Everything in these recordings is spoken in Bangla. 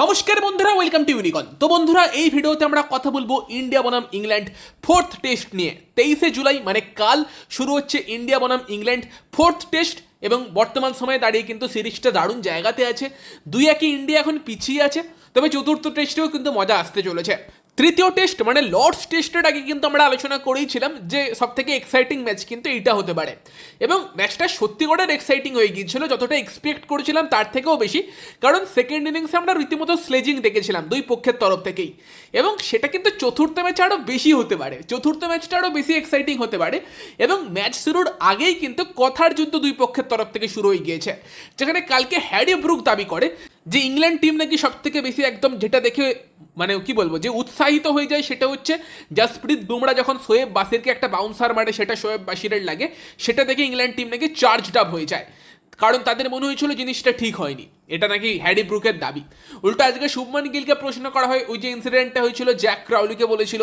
নমস্কার বন্ধুরা ওয়েলকাম টু ইউনিকন তো বন্ধুরা, এই ভিডিওতে আমরা কথা বলব ইন্ডিয়া বনাম ইংল্যান্ড ফোর্থ টেস্ট নিয়ে। তেইশে জুলাই মানে কাল, শুরু হচ্ছে ইন্ডিয়া বনাম ইংল্যান্ড ফোর্থ টেস্ট এবং বর্তমান সময়ে দাঁড়িয়ে কিন্তু সিরিজটা দারুণ জায়গাতে আছে। দুই একই ইন্ডিয়া এখন পিছিয়ে আছে, তবে চতুর্থ টেস্টেও কিন্তু মজা আসতে চলেছে। তৃতীয় টেস্ট মানে লর্ডস টেস্টের আগে কিন্তু আমরা আলোচনা করেইছিলাম যে সব থেকে এক্সাইটিং ম্যাচ কিন্তু এইটা হতে পারে। এবং ম্যাচটা সত্যি করে এক্সাইটিং হয়ে গিয়েছিল, যতটা এক্সপেক্ট করেছিলাম তার থেকেও বেশি। কারণ সেকেন্ড ইনিংসে আমরা রীতিমতো স্লেজিং দেখেছিলাম দুই পক্ষের তরফ থেকেই। এবং সেটা কিন্তু চতুর্থ ম্যাচে আরও বেশি হতে পারে, চতুর্থ ম্যাচটা আরও বেশি এক্সাইটিং হতে পারে। এবং ম্যাচ শুরুর আগেই কিন্তু কথার যুদ্ধ দুই পক্ষের তরফ থেকে শুরু হয়ে গিয়েছে। যেখানে কালকে হ্যারি ব্রুক দাবি করে যে ইংল্যান্ড টিম নাকি সব থেকে বেশি একদম যেটা দেখে মানে কি বলব, যে উৎসাহিত হয়ে যায় সেটা হচ্ছে জাসপ্রীত বুমরা যখন শোয়েব বাসিরকে একটা বাউন্সার মারে, সেটা শোয়েব বাসিরের লাগে, সেটা দেখে ইংল্যান্ড টিম নাকি চার্জড আপ হয়ে যায়। কারণ তাদের মনে হয়েছিল জিনিসটা ঠিক হয়নি। এটা নাকি হ্যারি ব্রুকের দাবি। উল্টো আজকে শুভমান গিলকে প্রশ্ন করা হয়, ওই যে ইনসিডেন্টটা হয়েছিল, জ্যাক ক্রাউলিকে বলেছিল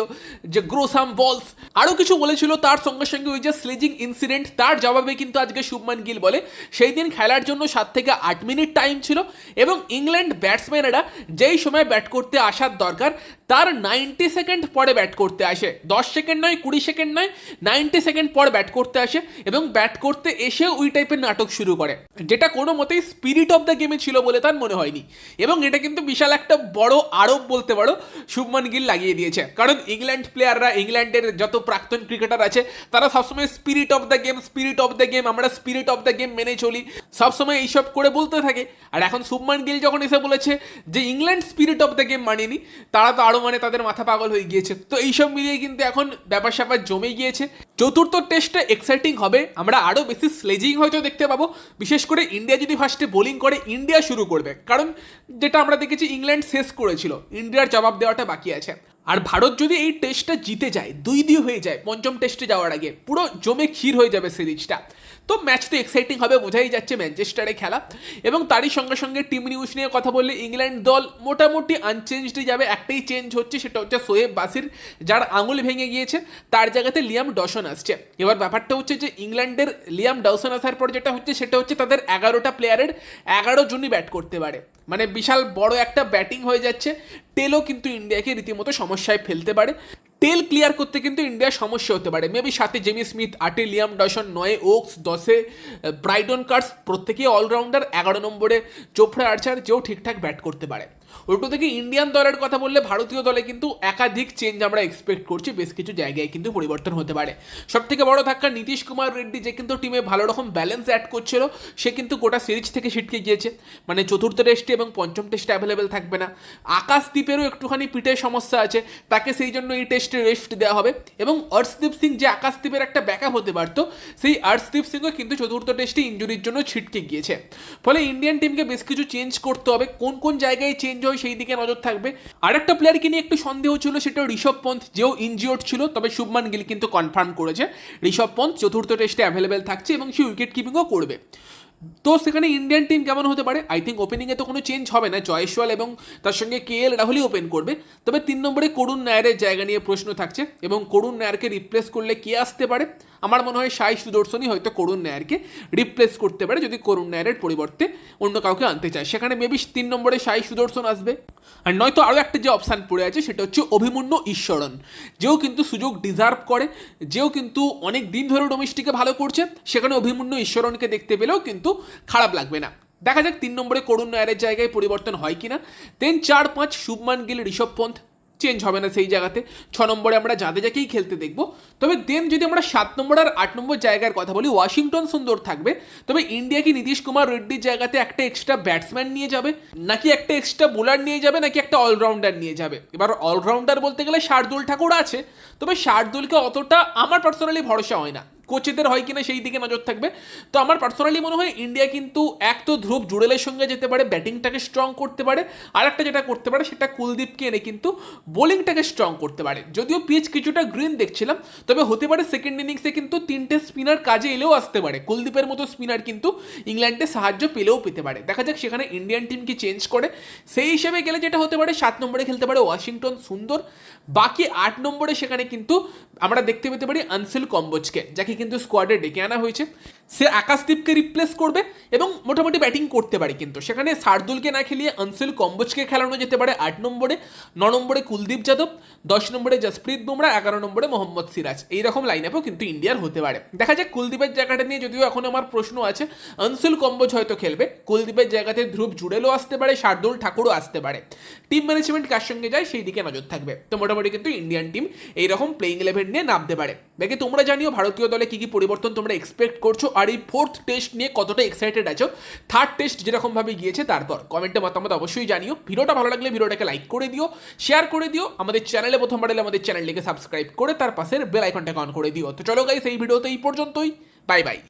যে গ্রোসাম বলস আরও কিছু বলেছিল, তার সঙ্গে সঙ্গে ওই যে স্লেজিং ইনসিডেন্ট তার জবাবে কিন্তু আজকে শুভমান গিল বলে। সেই দিন খেলার জন্য সাত থেকে আট মিনিট টাইম ছিল এবং ইংল্যান্ড ব্যাটসম্যানেরা যেই সময় ব্যাট করতে আসার দরকার, তার নাইনটি সেকেন্ড পরে ব্যাট করতে আসে। দশ সেকেন্ড নয়, কুড়ি সেকেন্ড নয় নাইনটি সেকেন্ড পর ব্যাট করতে আসে এবং ব্যাট করতে এসে ওই টাইপের নাটক শুরু করে। যেটা কোনো মতেই স্পিরিট অফ দ্য গেমে ছিল বলে তার মনে হয়নি। এবং এটা কিন্তু বিশাল একটা বড় আরোপ বলতে পারো, শুভমান গিল লাগিয়ে দিয়েছে। কারণ ইংল্যান্ড প্লেয়াররা ইংল্যান্ডের যত প্রাক্তন ক্রিকেটার আছে, তারা সবসময় spirit of the game spirit of the game আমরা স্পিরিট অফ দ্য গেম মেনে চলি, সবসময় এইসব করে বলতে থাকে। আর এখন শুভমান গিল যখন এসে বলেছে যে England spirit of the game মানেনি, তারা তো আরও মানে তাদের মাথা পাগল হয়ে গিয়েছে। তো এইসব মিলিয়ে কিন্তু এখন ব্যাপার স্যাপার জমে গিয়েছে। চতুর্থ টেস্টটা এক্সাইটিং হবে, আমরা আরও বেশি স্লেজিং হয়তো দেখতে পাবো। বিশেষ করে ইন্ডিয়া যদি ফার্স্টে বোলিং করে ইন্ডিয়া শুরু করবে। কারণ যেটা আমরা দেখেছি ইংল্যান্ড শেষ করেছিল। ইন্ডিয়ার জবাব দেওয়াটা বাকি আছে। আর ভারত যদি এই টেস্টটা জিতে যায় দুই দিয়ে হয়ে যায়, পঞ্চম টেস্টে যাওয়ার আগে, পুরো জমে ক্ষীর হয়ে যাবে সিরিজটা। তো ম্যাচ তো এক্সাইটিং হবে, বোঝাই যাচ্ছে ম্যানচেস্টারে খেলা। এবং তারই সঙ্গে সঙ্গে টিম নিউজ নিয়ে কথা বললে ইংল্যান্ড দল মোটামুটি আনচেঞ্জডই যাবে, একটাই চেঞ্জ হচ্ছে, সেটা হচ্ছে সোয়েব বাসির যার আঙুল ভেঙে গিয়েছে, তার জায়গাতে লিয়াম ডসন আসছে। এবার ব্যাপারটা হচ্ছে যে ইংল্যান্ডের লিয়াম ডসন আসার পর যেটা হচ্ছে, সেটা হচ্ছে তাদের এগারোটা প্লেয়ারের এগারো জনই ব্যাট করতে পারে। মানে বিশাল বড় একটা ব্যাটিং হয়ে যাচ্ছে টেলও কিন্তু ইন্ডিয়াকে রীতিমতো সমস্যায় ফেলতে পারে। টেল ক্লিয়ার করতে কিন্তু ইন্ডিয়ার সমস্যা হতে পারে। মেবি সাথে জেমি স্মিথ আটে লিয়াম ডসন নয়ে ওক্স দশে ব্রাইডন কার্স প্রত্যেকেই অলরাউন্ডার এগারো নম্বরে চোপড়া আর্চার যেও ঠিকঠাক ব্যাট করতে পারে। উল্টো থেকে ইন্ডিয়ান দলের কথা বললে ভারতীয় দলে কিন্তু একাধিক চেঞ্জ আমরা এক্সপেক্ট করছি, বেশ কিছু জায়গায় কিন্তু পরিবর্তন হতে পারে। সব থেকে বড় ধাক্কা নীতিশ কুমার রেড্ডি, যে কিন্তু টিমে ভালো রকম ব্যালেন্স অ্যাড করছিল, সে কিন্তু গোটা সিরিজ থেকে ছিটকে গিয়েছে। মানে চতুর্থ টেস্টে এবং পঞ্চম টেস্টে অ্যাভেলেবেল থাকবে না। আকাশদ্বীপেরও একটুখানি পিঠের সমস্যা আছে, তাকে সেই জন্য এই টেস্টে রেস্ট দেওয়া হবে। এবং অর্শদীপ সিং, যে আকাশদ্বীপের একটা ব্যাকআপ হতে পারতো, সেই অর্শদীপ সিংও কিন্তু চতুর্থ টেস্টে ইঞ্জুরির জন্য ছিটকে গিয়েছে। ফলে ইন্ডিয়ান টিমকে বেশ কিছু চেঞ্জ করতে হবে, কোন কোন জায়গায় চেঞ্জ হয় সেই দিকে নজর থাকবে। আরেকটা প্লেয়ারকে নিয়ে একটু সন্দেহ ছিল সেটা ঋষভ পন্থ, যেও ইনজিওর্ড ছিল, তবে শুভমান গিল কিন্তু কনফার্ম করেছে। ঋষভ পন্থ চতুর্থ টেস্টে অ্যাভেলেবেল থাকছে এবং সে উইকেট কিপিংও করবে। তো সেখানে ইন্ডিয়ান টিম কেমন হতে পারে? আই থিঙ্ক ওপেনিংয়ে তো কোনো চেঞ্জ হবে না। জয়সওয়াল এবং তার সঙ্গে কে এল রাহুলই ওপেন করবে। তবে তিন নম্বরে করুণ নায়ারের জায়গা নিয়ে প্রশ্ন থাকছে এবং করুণ নায়ারকে রিপ্লেস করলে কে আসতে পারে? আমার মনে হয় সাই সুদর্শনই হয়তো করুণ নায়ারকে রিপ্লেস করতে পারে যদি করুণ নায়ারের পরিবর্তে অন্য কাউকে আনতে চায়। সেখানে মেবি তিন নম্বরে সাই সুদর্শন আসবে। আর নয়তো আরও একটা যে অপশান পড়ে আছে, সেটা হচ্ছে অভিমন্যু ঈশ্বরন যেও কিন্তু সুযোগ ডিজার্ভ করে, যেও কিন্তু অনেক দিন ধরে ডোমেস্টিকে ভালো করছে। সেখানে অভিমন্যু ঈশ্বরনকে দেখতে পেলেও কিন্তু খারাপ লাগবে না। দেখা যাক তিন নম্বরে করুণ নায়ারের জায়গায় পরিবর্তন হয় কিনা। দেন চার পাঁচ শুভমান গিল, ঋষভ পন্থ। চেঞ্জ হবে না সেই জায়গাতে। ছ নম্বরে আমরা জাদেজাকেই খেলতে দেখব। তবে দেন যদি আমরা সাত নম্বর আর আট নম্বর জায়গার কথা বলি, ওয়াশিংটন সুন্দর থাকবে। তবে ইন্ডিয়া কি নীতিশ কুমার রেড্ডির জায়গাতে একটা এক্সট্রা ব্যাটসম্যান নিয়ে যাবে? নাকি একটা এক্সট্রা বোলার নিয়ে যাবে? নাকি একটা অলরাউন্ডার নিয়ে যাবে? এবার অলরাউন্ডার বলতে গেলে শার্দুল ঠাকুর আছে। তবে শার্দুলকে অতটা আমার পার্সোনালি ভরসা হয় না। কোচেদের হয় কিনা সেই দিকে নজর থাকবে। তো আমার পার্সোনালি মনে হয় ইন্ডিয়া কিন্তু এক তো ধ্রুব জুড়েলের সঙ্গে যেতে পারে, ব্যাটিংটাকে স্ট্রং করতে পারে আর একটা যেটা করতে পারে সেটা কুলদীপকে এনে কিন্তু বোলিংটাকে স্ট্রং করতে পারে। যদিও পিচ কিছুটা গ্রিন দেখছিলাম, তবে হতে পারে সেকেন্ড ইনিংসে কিন্তু তিনটে স্পিনার কাজে এলেও আসতে পারে। কুলদীপের মতো স্পিনার কিন্তু ইংল্যান্ডে সাহায্য পেলেও পেতে পারে। দেখা যাক সেখানে ইন্ডিয়ান টিম কি চেঞ্জ করে। সেই হিসেবে গেলে যেটা হতে পারে, সাত নম্বরে খেলতে পারে ওয়াশিংটন সুন্দর। বাকি আট নম্বরে সেখানে কিন্তু আমরা দেখতে পেতে পারি আনসিল কম্বোজকে, যাকে কিন্তু স্কোয়াডে ডেকে আনা হয়েছে। সে আকাশদীপকে রিপ্লেস করবে এবং মোটামুটি ব্যাটিং করতে পারে কিন্তু। সেখানে শার্দুলকে না খেলিয়ে আনসুল কম্বোজকে খেলানো যেতে পারে আট নম্বরে। ন নম্বরে কুলদীপ যাদব, দশ নম্বরে জসপ্রীত বুমরা, এগারো নম্বরে মোহাম্মদ সিরাজ। এইরকম লাইন আপও কিন্তু ইন্ডিয়ার হতে পারে। দেখা যাক কুলদীপের জায়গাটা নিয়ে যদিও এখন আমার প্রশ্ন আছে, আনসুল কম্বোজ হয়তো খেলবে। কুলদীপের জায়গাতে ধ্রুব জুড়েলও আসতে পারে, শার্দুল ঠাকুরও আসতে পারে। টিম ম্যানেজমেন্ট কার সঙ্গে যায় সেই দিকে নজর থাকবে। তো মোটামুটি কিন্তু ইন্ডিয়ান টিম এইরকম প্লেইং ইলেভেন নিয়ে নামতে পারে। দেখে তোমরা জানিও ভারতীয় দলে কি কি পরিবর্তন তোমরা এক্সপেক্ট করছ? আর এই ফোর্থ টেস্ট নিয়ে কতটা এক্সাইটেড আছো? থার্ড টেস্ট যেরকমভাবে গিয়েছে, তারপর কমেন্টে মতামত অবশ্যই জানিও। ভিডিওটা ভালো লাগলে ভিডিওটাকে লাইক করে দিও শেয়ার করে দিও। আমাদের চ্যানেলে প্রথমবার এলে আমাদের চ্যানেলটিকে সাবস্ক্রাইব করে তার পাশের বেল আইকনটাকে অন করে দিও। তো চলো গাইস এই ভিডিওতে এই পর্যন্তই। Bye bye